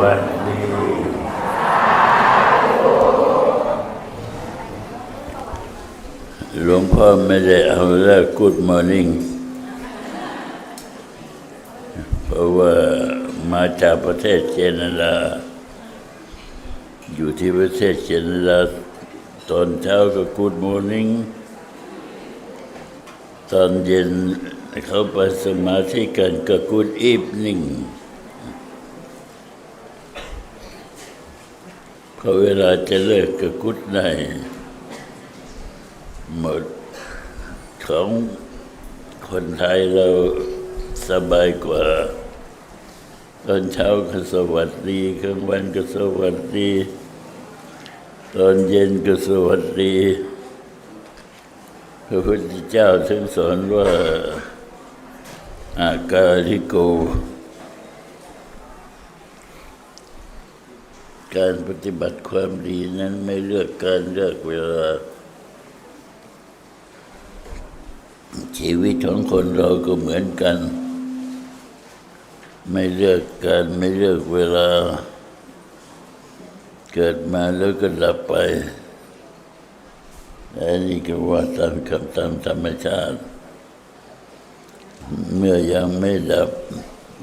วัสดีหลวงพ่อไม่ได้เอาเลิก Good Morning เพราะว่ามาจากประเทศเจนดาอยู่ที่ประเทศเจนดาตอนเช้าก็ Good Morning ตอนเย็นเขาไปสมาธิกันก็ Good Evening พอเวลาจะเลิกก็ Good Night หมดของคนไทยเราสบายกว่า ตอนเช้าก็สวัสดีกลางวันก็สวัสดี ตอนเย็นก็สวัสดีพระพุทธเจ้าถึงสอนว่า อากาลิโก การปฏิบัติความดีนั้นไม่เลือกการเลือกเวลา ชีวิตของคนเราก็เหมือนกัน ไม่เลือกการไม่เลือกเวลา เกิดมาแล้วก็ดับไปอันนี้ก็ว่าตามคำตามธรรมชาติ เมื่อยังไม่ดับ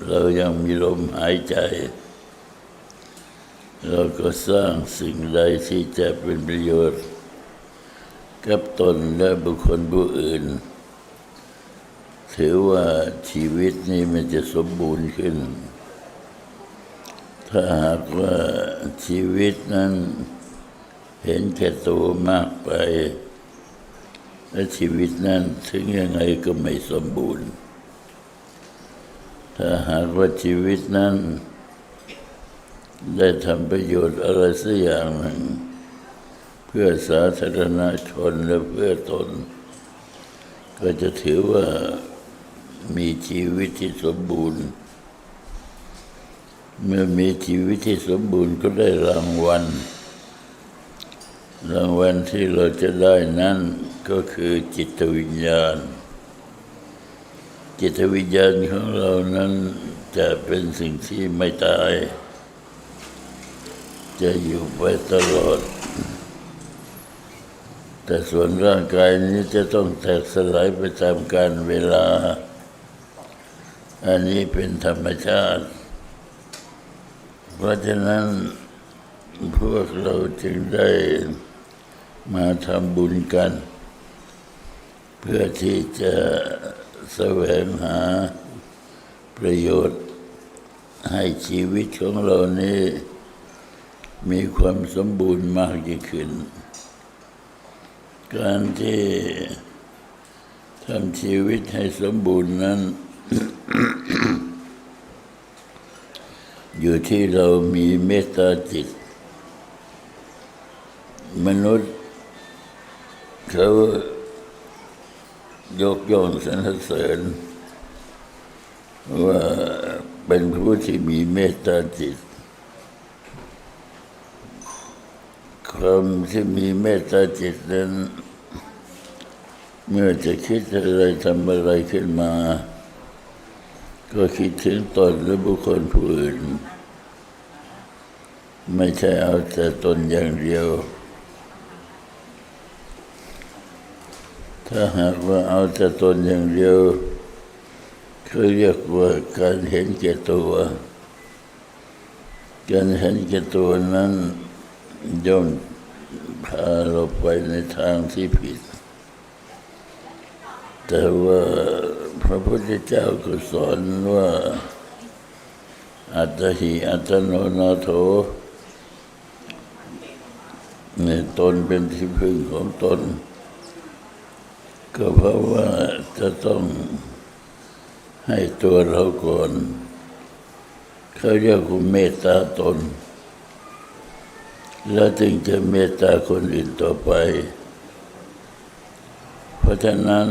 เรายังมีลมหายใจ เราก็สร้างสิ่งใดที่จะเป็นประโยชน์ กับตนและบุคคลผู้อื่น ถือว่าชีวิตนี้มันจะสมบูรณ์ขึ้น ถ้าหากว่าชีวิตนั้นเห็นแก่ตัวมากไป และชีวิตนั้นถึงยังไงก็ไม่สมบูรณ์ ถ้าหากว่าชีวิตนั้น ได้ทำประโยชน์อะไรสักอย่างหนึ่ง เพื่อสาธารณชนและเพื่อตน ก็จะถือว่ามีชีวิตที่สมบูรณ์ เมื่อมีชีวิตที่สมบูรณ์ก็ได้รางวัล รางวัลที่เราจะได้นั้นก็คือจิตวิญญาณ จิตวิญญาณของเรานั้นจะเป็นสิ่งที่ไม่ตาย จะอยู่ไปตลอด แต่ส่วนร่างกายนี้จะต้องแตกสลายไปตามกาลเวลา อันนี้เป็นธรรมชาติ เพราะฉะนั้นพวกเราจึงได้มาทำบุญกัน เพื่อที่จะแสวงหาประโยชน์ให้ชีวิตของเรานี้ มีความสมบูรณ์มากยิ่งขึ้น การที่ทำชีวิตให้สมบูรณ์นั้น อยู่ที่เรามีเมตตาจิต มนุษย์ เขายกย่องสรรเสริญ ว่าเป็นผู้ที่มีเมตตาจิต คมที่มีเมตตาจิตนั้นเมื่อจะคิดอะไรทำอะไรขึ้นมา ก็คิดถึงตนและบุคคลผู้อื่น ไม่ใช่เอาแต่ตนอย่างเดียว ถ้าหากว่าเอาแต่ตนอย่างเดียวเขาเรียกว่าการเห็นแก่ตัว การเห็นแก่ตัวนั้นย่อม พาเราไปในทางที่ผิด แต่ว่าพระพุทธเจ้าก็สอนว่า อัตหิอัตโนนาโถในตนเป็นที่พึ่งของตน ก็เพราะว่าจะต้องให้ตัวเราก่อน เขาเรียกว่าเมตตาตน แล้วจึงจะเมตตาคนอื่นต่อไป เพราะฉะนั้น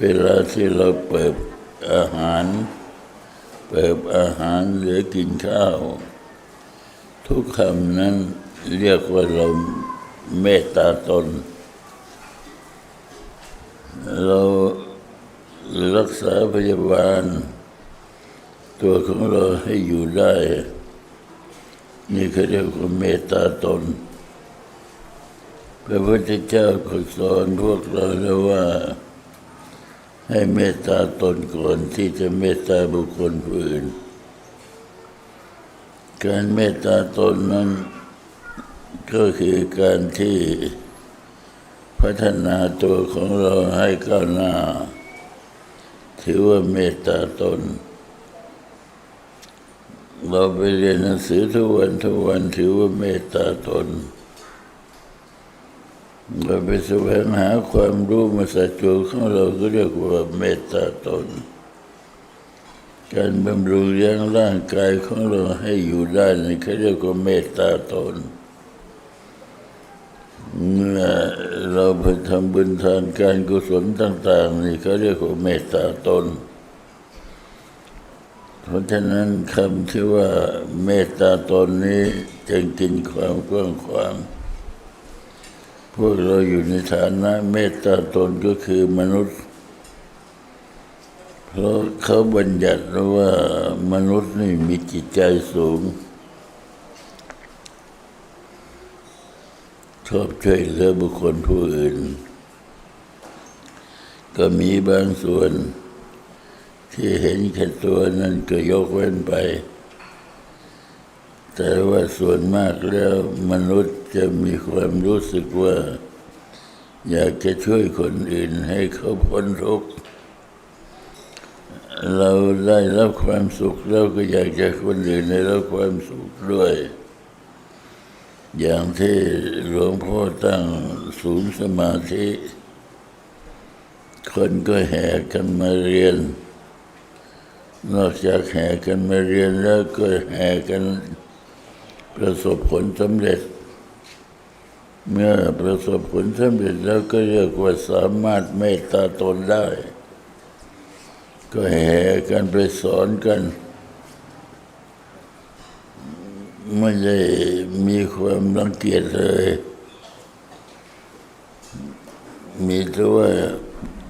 เวลาที่เราเปิดอาหาร เปิดอาหารหรือกินข้าว ทุกคำนั้นเรียกว่าเราเมตตาตน เรารักษาพยาบาล ตัวของเราให้อยู่ได้ นี่เขาเรียกว่าเมตตาตน พระพุทธเจ้าก็สอนพวกเราแล้วว่า ให้เมตตาตนก่อนที่จะเมตตาบุคคลอื่น การเมตตาตนนั้น ก็คือการที่พัฒนาตัวของเราให้ก้าวหน้า ถือว่าเมตตาตน เราไปเรียนหนังสือทุกวันทุกวันถือว่าเมตตาตน เราไปแสวงหาความรู้มาส่ตัวของเราก็เรียกว่าเมตตาตน การบำรุงเลี้ยงร่างกายของเราให้อยู่ได้นี่เขาเรียกว่าเมตตาตนเมื่อเราไปทำบุญทานการกุศลต่าง ๆ นี่เขาเรียกว่าเมตตาตน เพราะฉะนั้นคำที่ว่าเมตตาตนนี้จึงกินความกว้างขวางพวกเราอยู่ในฐานะเมตตาตนก็คือมนุษย์ เพราะเขาบัญญัติว่ามนุษย์นี่มีจิตใจสูง ชอบช่วยเหลือบุคคลผู้อื่น ก็มีบางส่วน ที่เห็นแค่ตัวนั้นก็ยกเว้นไป แต่ว่าส่วนมากแล้วมนุษย์จะมีความรู้สึกว่า อยากจะช่วยคนอื่นให้เขาพ้นทุกข์เราได้รับความสุขเราก็อยากจะคนอื่นได้รับความสุขด้วย อย่างที่หลวงพ่อตั้งศูนย์สมาธิ คนก็แห่กันมาเรียน นอกจากแห่กันมาเรียนแล้วก็แห่กันประสบผลสำเร็จ เมื่อประสบผลสำเร็จแล้วก็เรียกว่าสามารถเมตตาตนได้ ก็แห่กันไปสอนกัน ไม่ได้มีความรังเกียจเลย มีแต่ว่า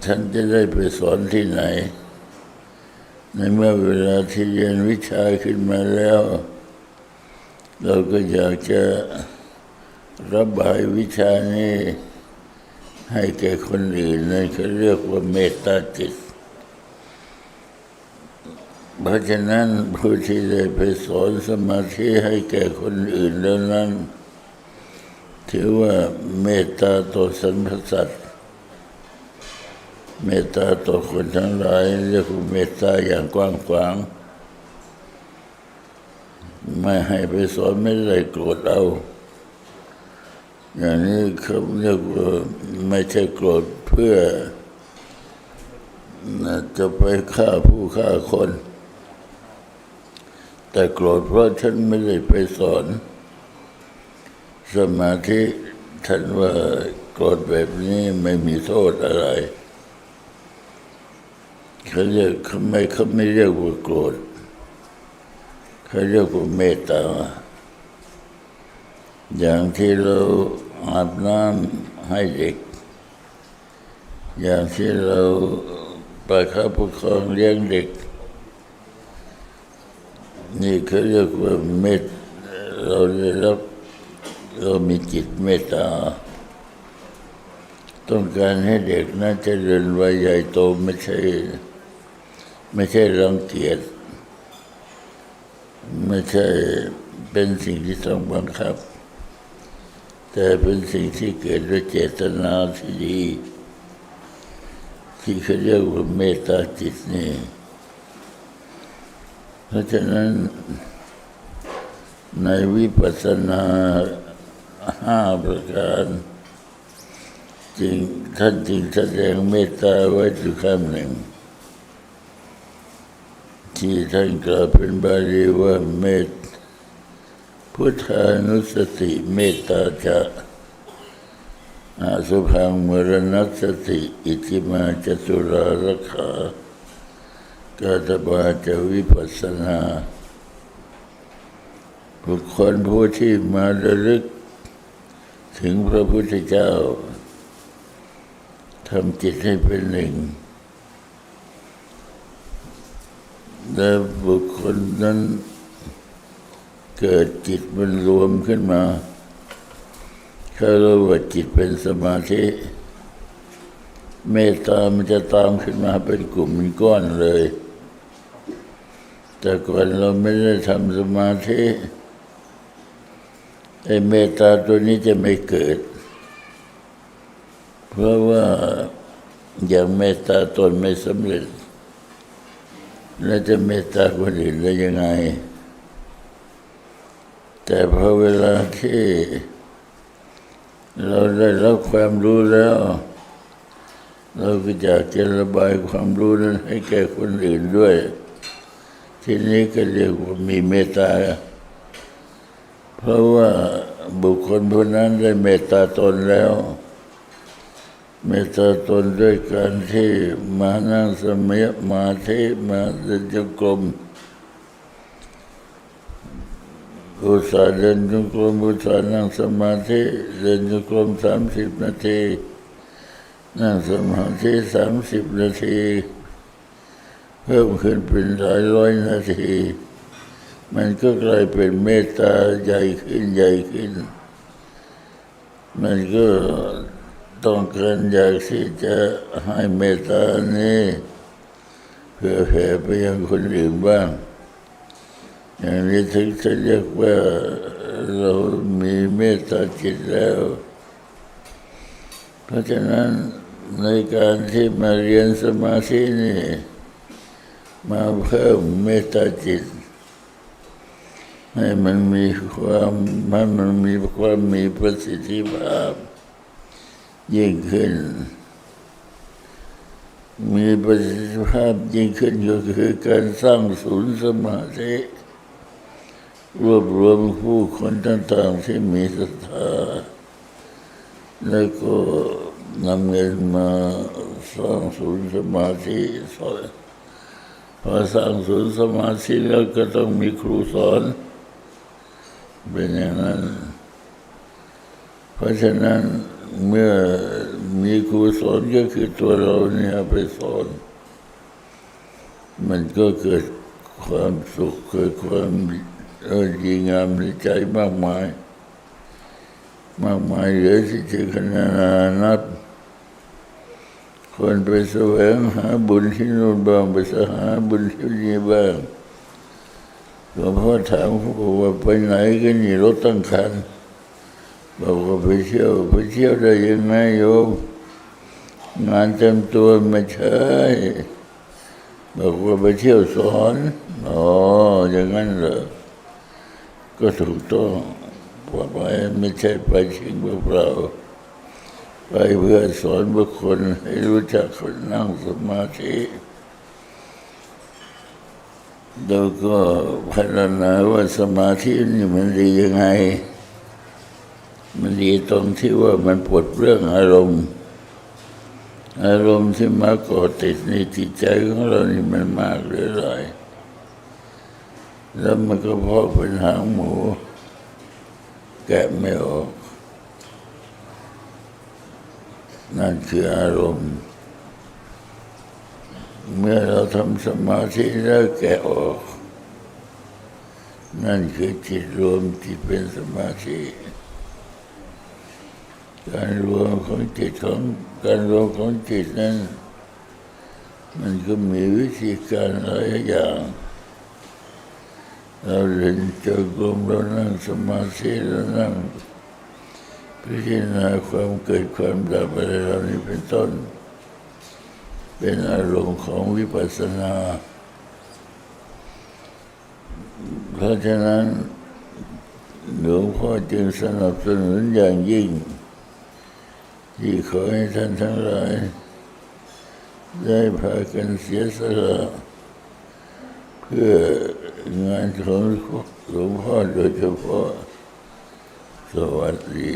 ฉันจะได้ไปสอนที่ไหน ในเมื่อเวลาที่เรียนวิชาขึ้นมาแล้ว เราก็อยากจะระบายวิชานี้ให้แก่คนอื่นนั่นเขาเรียกว่าเมตตาจิต เพราะฉะนั้นผู้ที่ได้ไปสอนสมาธิให้แก่คนอื่นแล้วนั้น ถือว่าเมตตาต่อสรรพสัตว์ เมตตาต่อคนทั้งหลายเรียกว่าเมตตาอย่างกว้างขวาง ไม่ให้ไปสอนไม่ได้โกรธเอา อย่างนี้เขาเรียกว่าไม่ใช่โกรธเพื่อจะไปฆ่าผู้ฆ่าคน แต่โกรธเพราะฉันไม่ได้ไปสอน สมาธิท่านว่าโกรธแบบนี้ไม่มีโทษอะไร เขาเรียกเขาไม่เขาไม่เรียกว่าโกรธเขาเรียกว่าเมตตา อย่างที่เราอาบน้ำให้เด็ก อย่างที่เราประคับประคองเลี้ยงเด็ก นี่เขาเรียกว่าเมตเราได้รับเรามีจิตเมตตา ต้องการให้เด็กนั้นจะเจริญวัยใหญ่โตไม่ใช่ ไม่ใช่รังเกียจไม่ใช่เป็นสิ่งที่ต้องบังคับ แต่เป็นสิ่งที่เกิดด้วยเจตนาที่ดี ที่เขาเรียกว่าเมตตาจิตนี่ เพราะฉะนั้นในวิปัสสนาห้าประการจริงท่านจริงแสดงเมตตาไว้ทุกคำหนึ่ง ที่ท่านกล่าวเป็นบาลีว่าเมตพุทธานุสติเมตตาจะอาสุพังมรณสติ อิติมาจตุรารักขากาตบาจะวิปัสสนาบุคคลผู้ที่มาระลึก ถึงพระพุทธเจ้าทำจิตให้เป็นหนึ่ง และบุคคลนั้นเกิดจิตมันรวมขึ้นมาเขาเรียกว่าจิตเป็นสมาธิ เมตตามันจะตามขึ้นมาเป็นกลุ่มเป็นก้อนเลย แต่ก่อนเราไม่ได้ทำสมาธิไอ้เมตตาตัวนี้จะไม่เกิด เพราะว่าอย่างเมตตาตนไม่สำเร็จ แล้วจะเมตตาคนอื่นได้ยังไง แต่พอเวลาที่ เราได้รับความรู้แล้ว เราก็อยากจะระบายความรู้นั้นให้แก่คนอื่นด้วย ทีนี้ก็เรียกว่ามีเมตตา เพราะว่าบุคคลผู้นั้นได้เมตตาตนแล้ว มตตาตนด้วยการที่มานั่งสมาธิมาธิมาเดินจงกรมอุตส่าห์เดินจงกรมอุตส่าห์นั่งสมาธิเดินจงกรมสามสิบนาที นั่งสมาธิสามสิบนาที เพิ่มขึ้นเป็นหลายร้อยนาที มันก็กลายเป็นเมตตาใหญ่ขึ้นใหญ่ขึ้น มันก็ ต้องการอยากที่จะให้เมตตานี้ เพื่อแผ่ไปยังคนอื่นบ้าง อย่างนี้ถึงจะเรียกว่าเรามีเมตตาจิตแล้ว เพราะฉะนั้นในการที่มาเรียนสมาธินี่ มาเพิ่มเมตตาจิต ให้มันมีความให้มันมีความมีประสิทธิภาพ ยิ่งขึ้น มีประสิทธิภาพยิ่งขึ้นก็คือการสร้างศูนย์สมาธิรวบรวมผู้คนต่างๆที่มีศรัทธาแล้วก็นำเงินมาสร้างศูนย์สมาธิสอนพอสร้างศูนย์สมาธิแล้วก็ต้องมีครูสอน เป็นอย่างนั้น เพราะฉะนั้น เมื่อมีครูสอนก็คือตัวเราเนี่ยไปสอน มันก็เกิดความสุขเกิดความดีงามในใจมากมาย มากมายเหลือที่จะขนานับคนไปแสวงหาบุญที่นู่นบ้างไปสหาบุญที่นี่บ้างหลวงพ่อถามเขาบอกว่าไปไหนกันนี่รถตั้งคัน บอกว่าไปเที่ยวไปเที่ยวได้ยังไงโยมงานเต็มตัวไม่ใช่บอกว่าไปเที่ยวสอนอ๋ออย่างนั้นเหรอก็ถูกต้องว่าไปไม่ใช่ไปชิงเปล่าไปเพื่อสอนบุคคลให้รู้จักคนนั่งสมาธิแล้วก็พัฒนาว่าสมาธินี่มันดียังไง มันดีตรงที่ว่ามันปลดเรื่องอารมณ์ อารมณ์ที่มาก่อติดในจิตใจของเรานี่มันมากหรือไรแล้วมันก็พอกเป็นหางหมู แกะไม่ออก นั่นคืออารมณ์ เมื่อเราทำสมาธิแล้วแกะออก นั่นคือจิตรวมที่เป็นสมาธิ การรวมของจิตของการรวมของจิตนั้น มันก็มีวิธีการหลายอย่าง เราเรียนจงกรมเรานั่งสมาธิเรานั่งพิจารณาความเกิดความดับอะไรเหล่านี้เป็นต้น เป็นอารมณ์ของวิปัสสนา เพราะฉะนั้นหลวงพ่อจึงสนับสนุนอย่างยิ่ง ที่ขอให้ท่านทั้งหลาย ได้พากันเสียสละเพื่องานของหลวงพ่อโดยเฉพาะสวัสดี